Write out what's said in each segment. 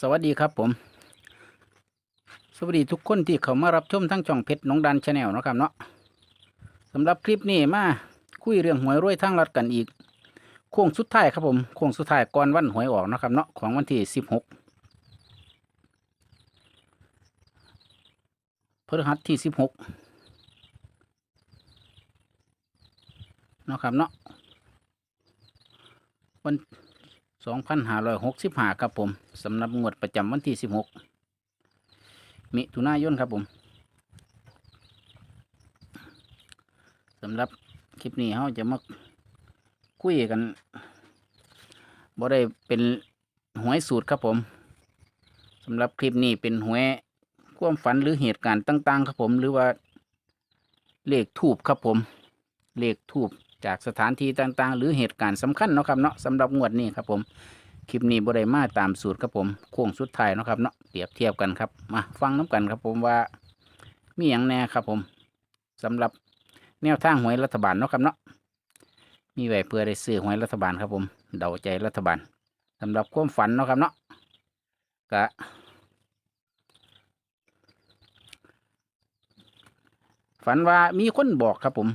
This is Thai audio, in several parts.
สวัสดีครับผม สวัสดีทุกคนที่เข้ามารับชมทั้งช่องเพชรน้องดันชาแนลนะครับเนาะสำหรับคลิปนี้มาคุยเรื่องหวยรวยทางรัฐกันอีกโค้งสุดท้ายครับผมโค้งสุดท้ายก่อนวันหวยออกนะครับเนาะของวันที่สิบหกพฤหัสที่สิบหกนะครับเนาะวัน สองพันห้าร้อยหกสิบห้าครับผมสำหรับงวดประจำวันที่สิบหกมิถุนายนครับผมสำหรับคลิปนี้เราจะมาคุยกันบ่ได้เป็นหวยสูตรครับผมสำหรับคลิปนี้เป็นหวยความฝันหรือเหตุการณ์ต่าง ๆ ครับผม หรือว่าเลขทูบครับผม เลขทูบ จากสถานที่ต่างๆ หรือเหตุการณ์สำคัญเนาะครับเนาะสำหรับงวดนี้ครับผมคลิปนี้บได้มาตามสูตรครับผมโค้งสุดท้ายเนาะครับเนาะเปรียบเทียบกันครับมาฟังน้กันครับผมว่ามีอย่างแน่ครับผมสำหรับแนวทางหวยรัฐบาลเนาะครับเนาะมีไว้เพื่อได้ซื้อหวยรัฐบาลครับผมเดาใจรัฐบาลสำหรับความฝันเนาะครับเนาะกะฝันว่ามีคนบอกครับผม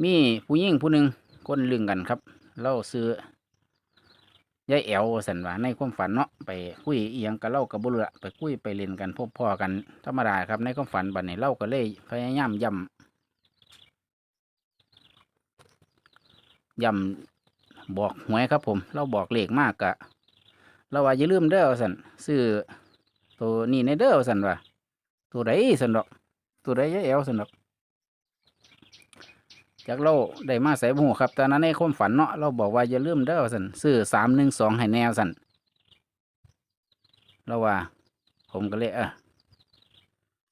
มีผู้หญิงผู้หนึ่งคนลึงกันครับ เล่าซื้อยายแอวสันว่าในความฝันเนาะไปคุยเอียงกับเล่ากับบุรุษไปคุยไปเล่นกันพบพ่อกันธรรมดาครับในความฝันบัดนี้เล่าก็เลยพยายามย้ำย้ำบอกหวยครับผม เราบอกเลขมากกะเราว่าอย่าลืมเด้อสันซื้อตัวนี้ในเด้อสันว่าตัวใดสันดอก ตัวใดยายแอวสันดอก จากเราได้มาใส่หูครับตอนนั้นในความฝันเนาะเราบอกว่าอย่าลืมเด้อสันซื้อสามหนึ่งสองให้แนวสันเราว่า ผมก็เลยเออ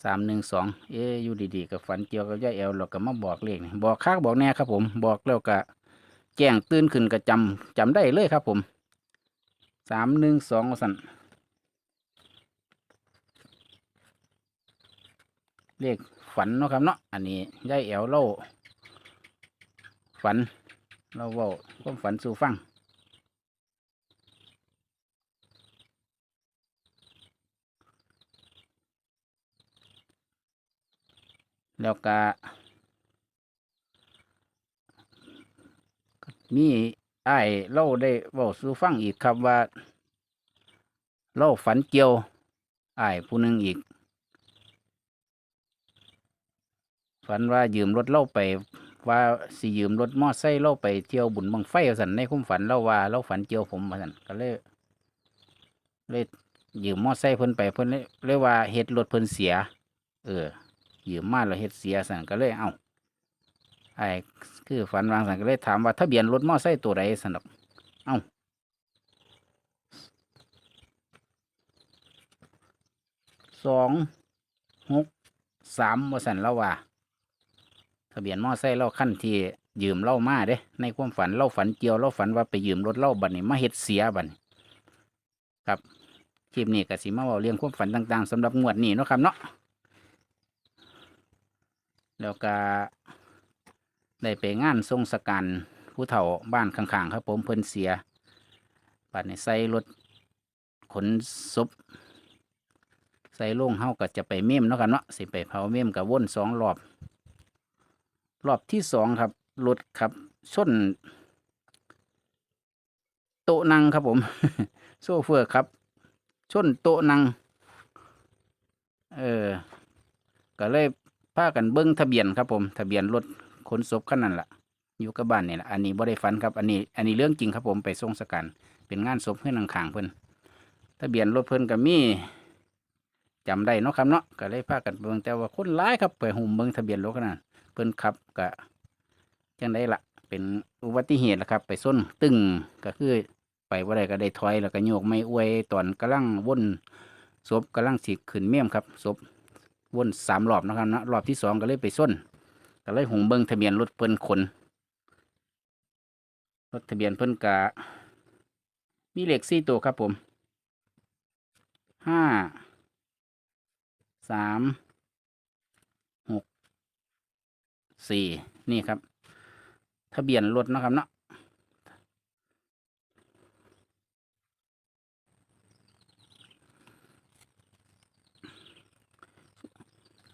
สามหนึ่งสองเอ๊อยู่ดีๆกับฝันเกี่ยวกับย่าแอลเราก็มาบอกเลขนี่บอกคักบอกแน่ครับผมบอกแล้วก็แจ้งตื่นขึ้นก็จำจำได้เลยครับผมสามหนึ่งสองสันเลขฝันเนาะครับเนาะอันนี้ย่าแอลเล่า ฝัน เราเว่าความฝันสู่ฟัง แล้วก็มีไอ้เล่าได้เว่าสู่ฟังอีกครับว่าเล่าฝันเกี่ยวไอ้ผู้หนึ่งอีก ฝันว่ายืมรถเล่าไป ว่าสิยืมรถมอไซค์เราไปเที่ยวบุญบังไฟว่าสันในความฝันเราว่าเราฝันเกี่ยวผมว่าสันก็เลยเลยยืมมอไซค์เพิ่นไปเพิ่นเลยเลยว่าเฮ็ดรถเพิ่นเสีย เออยืมมาแล้วเฮ็ดเสียสันก็เลยเอ้าไอ้คือฝันวางสันก็เลยถามว่าทะเบียนรถมอไซค์ตัวใดสันดอกเอ้าสองหกสามว่าสันแล้วว่า ทะเบียนมอไซค์เราขั้นที่ยืมเล่ามาเด้ ในความฝันเราฝันเกี่ยวเราฝันว่าไปยืมรถเล่าบัดนี้มาเฮ็ดเสียบัดนี้ครับคลิปนี้ก็สิมาเว้าเรื่องความฝันต่าง ๆสำหรับงวดนี้เนาะครับเนาะแล้วก็ได้ไปงานทรงสการผู้เฒ่าบ้านข้างๆ ครับ ผมเพิ่นเสียบัดนี้ใส่รถขนศพใส่ล่งเฮาก็จะไปเมมเนาะครับเนาะสิไปเผาเมมกับวนสองรอบ รอบที่สองครับรถครับชนโต๊ะนั่งครับผม โซเฟอร์ครับชนโต๊ะนั่งเออ ก็เลยพากันเบิ้งทะเบียนครับผม ทะเบียนรถขนศพคันนั้นละ่ะอยู่กับบ้านนี่แหละอันนี้บ่ได้ฝันครับ อันนี้ อันนี้เรื่องจริงครับผมไปส่งสการเป็นงานศพเพื่อนนางขางเพิ่อนทะเบียนรถเพิ่อนก็มีจำได้เนาะครับเนาะก็เลยพากันเบิ่งแต่ว่าคนร้ายครับไปหุ่มเบิ่งทะเบียนรถขนาด เพิ่นขับก็จังได้ละเป็นอุบัติเหตุละครับ ไปส้นตึงก็คือไปว่าได้ก็ได้ถอยแล้วก็โยกไม่อวยตอนกำลังวนศพกำลังสิขึ้นเมี่ยมครับศพวนสามรอบนะครับนะรอบที่สองก็เลยไปส้นก็เลยหงเบิงทะเบียนรถเพิ่นขนรถทะเบียนเพิ่นกะมีเลขสี่ตัวครับผมห้าสาม สี่นี่ครับ ทะเบียนรถนะครับเนาะ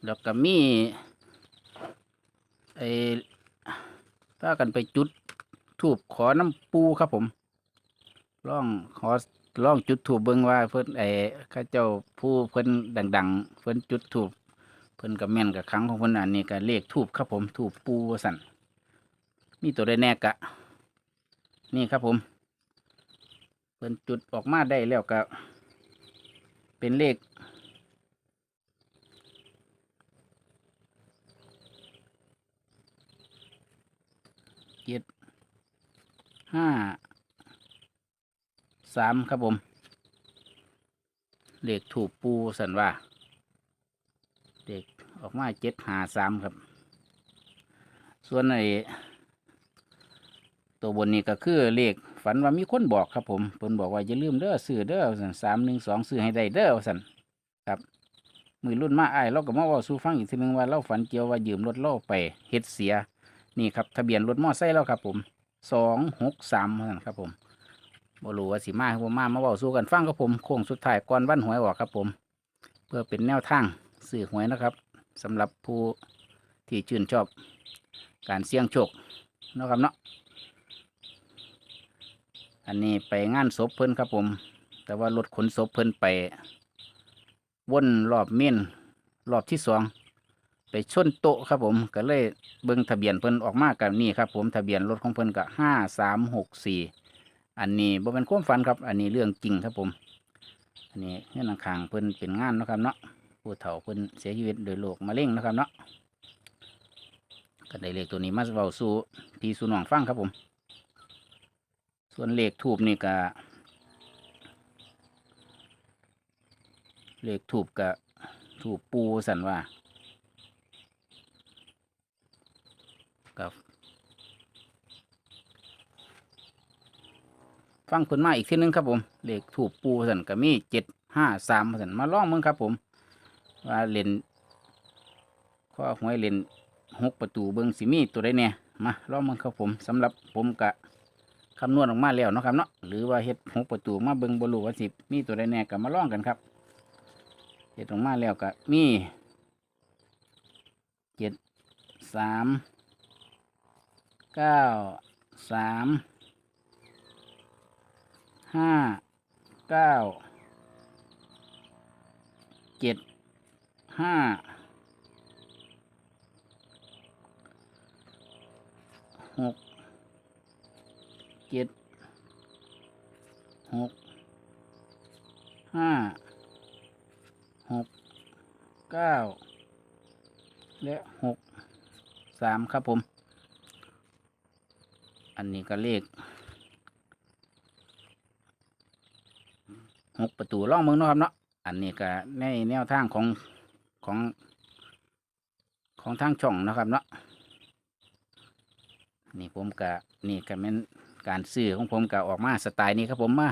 แล้วก็มีไอ้ถ้ากันไปจุดทูบขอน้ำปูครับผมล่องขอล่องจุดถูบเบิ้งว่าเพิ่นไอ้ข้าเจ้าผู้เพิ่นดัง ๆ เพิ่นจุดถูบ เพิ่นกับแม่นกับครั้งของเพิ่นอันนี้ก็เลขทูบครับผมทูบปูสั่นมีตัวได้แน่กะ นี่ครับผม เพิ่นจุดออกมาได้แล้วก็เป็นเลขเจ็ดห้าสามครับผม เลขถูกปูสันว่า ออกมาเจ็ดหาสามครับ ส่วนไอ้ตัวบนนี้ก็คือเลขฝันว่ามีคนบอกครับผมเพิ่นบอกว่าอย่าลืมเด้อซื้อเด้อสันสามหนึ่งสองซื้อให้ได้เด้อสันครับมือรุ่นมาไอ้เราก็มาว่าสู่ฟังอีกทีหนึงว่าเราฝันเกี่ยวว่ายืมรถเราไปเฮ็ดเสียนี่ครับทะเบียนรถมอไซค์แล้วครับผมสองหกสามนั่นครับผมบรู้ว่าสิมาคือบ่มามาเว้าสู่กันฟังครับผมโค้งสุดท้ายก่อนวันหวยออกครับผม เพื่อเป็นแนวทางสื่อหวยนะครับ สำหรับผู้ที่ชื่นชอบการเสี่ยงโชคเนาะครับเนาะอันนี้ไปงานศพเพิ่นครับผม แต่ว่ารถขนศพเพิ่นไปวนรอบเมนรอบที่สองไปชนโต๊ะครับผม ก็เลยเบิ่งทะเบียนเพิ่นออกมากับนี่ครับผมทะเบียนรถของเพิ่นก็ห้าสามหกสี่อันนี้บ่เป็นความฝันครับ อันนี้เรื่องจริงครับผม อันนี้เงื่อนขางเพิ่นเป็นงานนะครับเนาะ ผู้เฒ่าเพิ่นเสียชีวิตโดยโรคมะเร็งนะครับเนาะก็ได้เลขตัวนี้มาเว้าสู่พี่สู่น้องฟังครับผม ส่วนเลขทูบนี่ก็เลขทูบกับทูบปูสันว่ากับฟังคนมาอีกทีนึงครับผมเลขถูกปูสันก็มีเจ็ดห้าสามสันมาล่องมึงครับผม ว่าเล่นข้อหวยเล่นหกประตูเบิงสิมีตัวใดเนี่ยมาลองมึงครับผมสำหรับผมกะคำนวณออกมาแล้วเนาะครับเนาะหรือว่าเฮ็ดหกประตูมาเบิงบรูว่าสิมีตัวใดแน่ก็มาลองกันครับเฮ็ดออกมาแล้วก็มีเจ็ดสามเก้าสามห้าเก้าเจ็ด ห้าหกเจ็ดหกห้าหกเก้าและหกสามครับผม อันนี้ก็เลขหกประตูล่องเมืองนะครับเนาะอันนี้ก็ในแนวทางของ ของของทางช่องนะครับเนาะนี่ผมกะนี่ก็เป็นการซื้อของผมกะออกมาสไตล์นี้ครับผมมา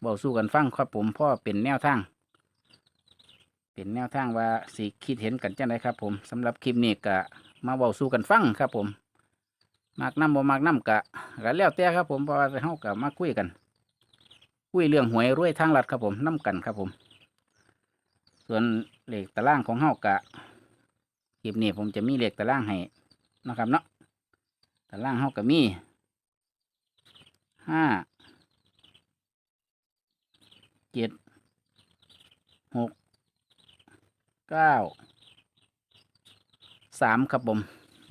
เบาสู้กันฟังครับผมพ่อเป็นแนวทาง เป็นแนวทางว่าสิคิดเห็นกันจังไดครับผมสำหรับคลิปนี้กะมาเบาสู้กันฟังครับผมมากน้ำบ่มากน้ำกะกะแล้วแต่ครับผมเพราะว่าเฮากะมาคุยกัน คุยเรื่องหวยรวยทางรัฐครับผมน้กันครับผม ส่วนเหลขตารางของเฮากะคลิปนี้ผมจะมีเหลขตารางให้นะครับเนาะตารางเฮากะมีห้าเจ็ดหกเก้าสามครับผม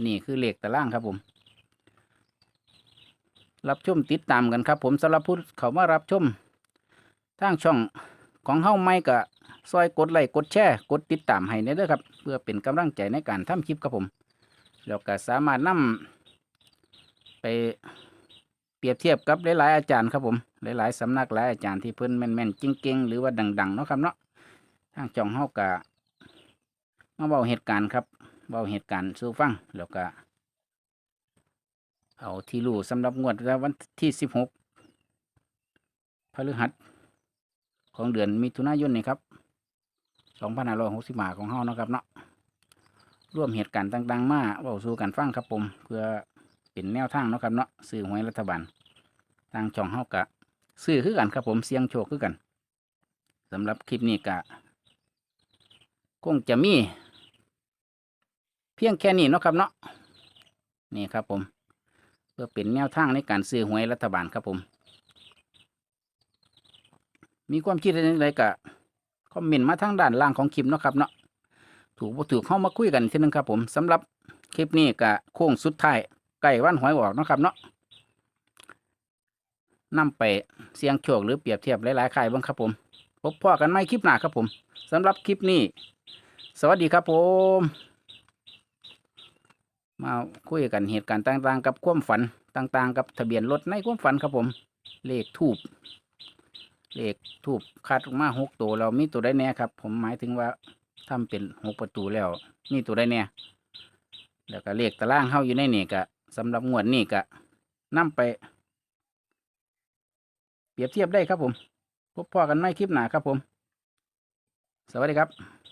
นี่คือเหลขตารางครับผม รับชมติดตามกันครับผมสำหรับผู้เขามารับชมทางช่องของเฮ้าไม่กะ ซอยกดไลค์กดแชร์กดติดตามให้เด้อครับ เพื่อเป็นกำลังใจในการทำคลิปครับผมแล้วก็สามารถนำไปเปรียบเทียบกับหลายๆอาจารย์ครับผมหลายๆสำนักหลายอาจารย์ที่เพิ่นแม่นๆจริงๆหรือว่าดังๆเนาะครับเนาะทางช่องเฮากะมาเบาเหตุการณ์ครับเบาเหตุการณ์สู่ฟังแล้วก็เอาที่รู้สำหรับงวดวันที่สิบหกพฤหัสของเดือนมิถุนายนนี่ครับ สองพันห้าร้อยหกสิบาของเฮานะครับเนาะร่วมเหตุการณ์ต่าง ๆ มาเบาสู่กันฟังครับผม เพื่อเป็นแนวทางนะครับเนาะซื้อหวยรัฐบาลทางช่องเฮากะซื้อคือกันครับผมเสียงโชคคือกันสำหรับคลิปนี้กะคงจะมี เพียงแค่นี้นะครับเนาะนี่ครับผม เพื่อเป็นแนวทางในการซื้อหวยรัฐบาลครับผม มีความคิดอะไรก็ คอมเมนต์มาทางด้านล่างของคลิปเนาะครับเนาะถูกบ่ถูกเข้ามาคุยกันทีนึงครับผมสำหรับคลิปนี้ก็โค้งสุดท้ายใกล้วันหวยออกเนาะครับเนาะนำไปเสียงโชคหรือเปรียบเทียบหลายๆค่ายบ้างครับผมพบพ่อกันไม่คลิปหน้าครับผมสำหรับคลิปนี้ สวัสดีครับผม มาคุยกันเหตุการณ์ต่างๆ กับความฝันต่างๆ กับทะเบียนรถในความฝันครับผม เลขทูบ เลขทูบคัดออกมาหกตัวเรามีตัวได้แน่ครับ ผมหมายถึงว่าทำเป็นหกประตูแล้วมีตัวได้แน่แล้วก็เลขตารางเข้าอยู่ในนี่กะสำหรับงวดนี่กะนำไป เปรียบเทียบได้ครับผม พบพอกันไม่คลิปหนาครับผม สวัสดีครับ